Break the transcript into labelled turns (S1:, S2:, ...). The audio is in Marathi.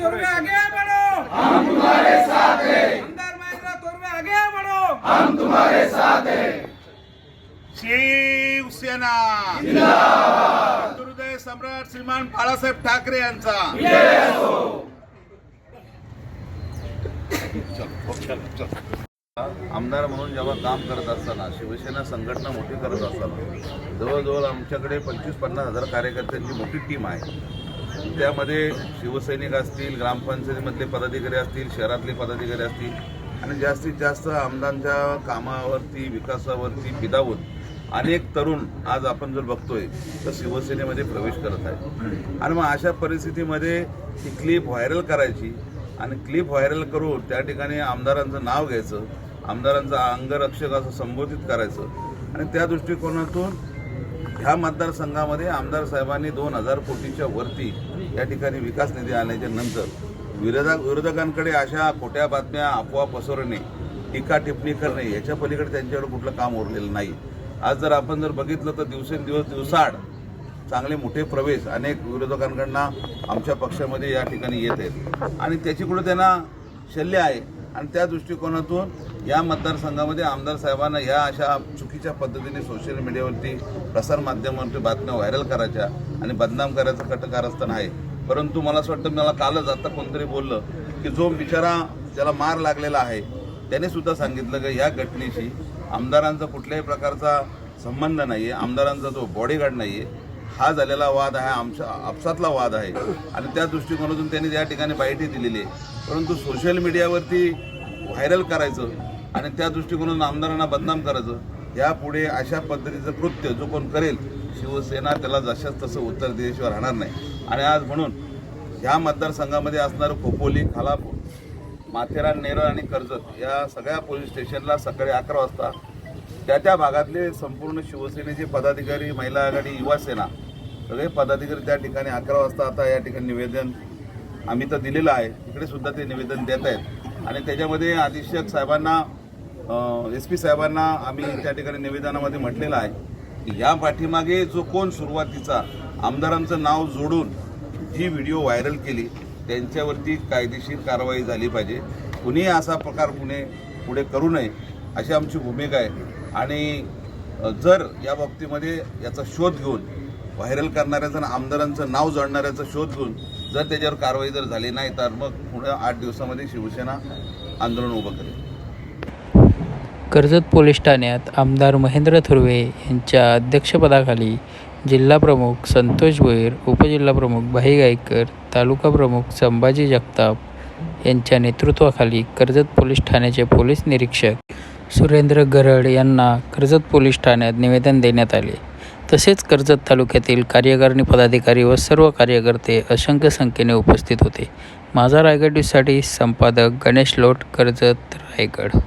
S1: आगे बढ़ो। हम तुम्हारे साथ हैं आमदार महेंद्र थोरवे आगे बढ़ो।
S2: शिवसेना हृदय सम्राट श्रीमान बाळासाहेब ठाकरे यांचा।
S3: आमदार म्हणून जेव्हा काम करत असताना शिवसेना संघटना मोठी करत असताना जवळजवळ आमच्याकडे पंचवीस पन्नास हजार कार्यकर्त्यांची मोठी टीम आहे. त्यामध्ये शिवसैनिक असतील ग्रामपंचायतीमधले पदाधिकारी असतील शहरातले पदाधिकारी असतील आणि जास्तीत जास्त आमदारांच्या कामावरती विकासावरती फिदावून अनेक तरुण आज आपण जर बघतोय तर शिवसेनेमध्ये प्रवेश करत आहे आणि मग अशा परिस्थितीमध्ये ती क्लिप व्हायरल करायची आणि क्लिप व्हायरल करून त्या ठिकाणी आमदारांचं नाव घ्यायचं आमदारांचं अंगरक्षक असं संबोधित करायचं. आणि त्या दृष्टिकोनातून ह्या मतदारसंघामध्ये आमदार साहेबांनी दोन हजार कोटीच्या वरती या ठिकाणी विकास निधी आल्याच्यानंतर विरोधक विरोधकांकडे अशा खोट्या बातम्या अफवा पसरणे टीका टिप्पणी करणे याच्या पलीकडे त्यांच्यावर कुठलं काम उरलेलं नाही. आज जर आपण जर बघितलं तर दिवसेंदिवस दिवसाआड चांगले मोठे प्रवेश अनेक विरोधकांकडनं आमच्या पक्षामध्ये या ठिकाणी येत आहेत. आणि त्याची कुठं त्यांना शल्य आहे आणि त्या दृष्टिकोनातून या मतदारसंघामध्ये आमदार साहेबांना या अशा चुकीच्या पद्धतीने सोशल मीडियावरती प्रसार माध्यमावरती बातम्या व्हायरल करायच्या आणि बदनाम करायचं कटकारस्थान आहे. परंतु मला असं वाटतं मला कालच आता कोणतरी बोललं की जो बिचारा ज्याला मार लागलेला आहे त्याने सुद्धा सांगितलं की ह्या घटनेशी आमदारांचा कुठल्याही प्रकारचा संबंध नाही आहे आमदारांचा जो बॉडीगार्ड नाही आहे हा झालेला वाद आहे आमच्या आपसातला वाद आहे. आणि त्या दृष्टिकोनातून त्यांनी त्या ठिकाणी बाईटही दिलेली आहे. परंतु सोशल मीडियावरती व्हायरल करायचं आणि त्या दृष्टिकोनातून आमदारांना बदनाम करायचं यापुढे अशा पद्धतीचं कृत्य जो कोण करेल शिवसेना त्याला जशाच तसं उत्तर दिल्याशिवाय राहणार नाही. आणि आज म्हणून ह्या मतदारसंघामध्ये असणारं खोपोली खालापूर माथेरान नेरळ आणि कर्जत या सगळ्या पोलीस स्टेशनला सकाळी अकरा वाजता त्या त्या भागातले संपूर्ण शिवसेनेचे पदाधिकारी महिला आघाडी युवासेना सगळे पदाधिकारी त्या ठिकाणी अकरा वाजता आता या ठिकाणी निवेदन आम्ही तर दिलेलं आहे. तिकडे सुद्धा ते निवेदन देत आहेत. आणि त्याच्यामध्ये अधीक्षक साहेबांना एस पी साहेबांना आम्ही त्या ठिकाणी निवेदनामध्ये म्हटलेलं आहे की या पाठीमागे जो कोण सुरुवातीचा आमदारांचं नाव जोडून जी व्हिडिओ व्हायरल केली त्यांच्यावरती कायदेशीर कारवाई झाली पाहिजे. कुणीही असा प्रकार पुणे पुढे करू नये अशी आमची भूमिका आहे. आणि जर या बाबतीमध्ये याचा शोध घेऊन व्हायरल करणाऱ्याचं आणि आमदारांचं नाव जोडणाऱ्याचा शोध घेऊन जर त्याच्यावर कारवाई जर झाली नाही तर मग पुढे आठ दिवसामध्ये शिवसेना आंदोलन उभं करेल.
S4: कर्जत पोलीस ठाण्यात आमदार महेंद्र थुर्वे यांच्या अध्यक्षपदाखाली जिल्हा प्रमुख संतोष भोईर उपजिल्हा प्रमुख भाई गायकर तालुका प्रमुख संभाजी जगताप यांच्या नेतृत्वाखाली कर्जत पोलीस ठाण्याचे पोलीस निरीक्षक सुरेंद्र गरड यांना कर्जत पोलीस ठाण्यात निवेदन देण्यात आले. तसेच कर्जत तालुक्यातील कार्यकारिणी पदाधिकारी व सर्व कार्यकर्ते असंख्य संख्येने उपस्थित होते. माझा रायगड न्यूजसाठी संपादक गणेश लोट कर्जत रायगड.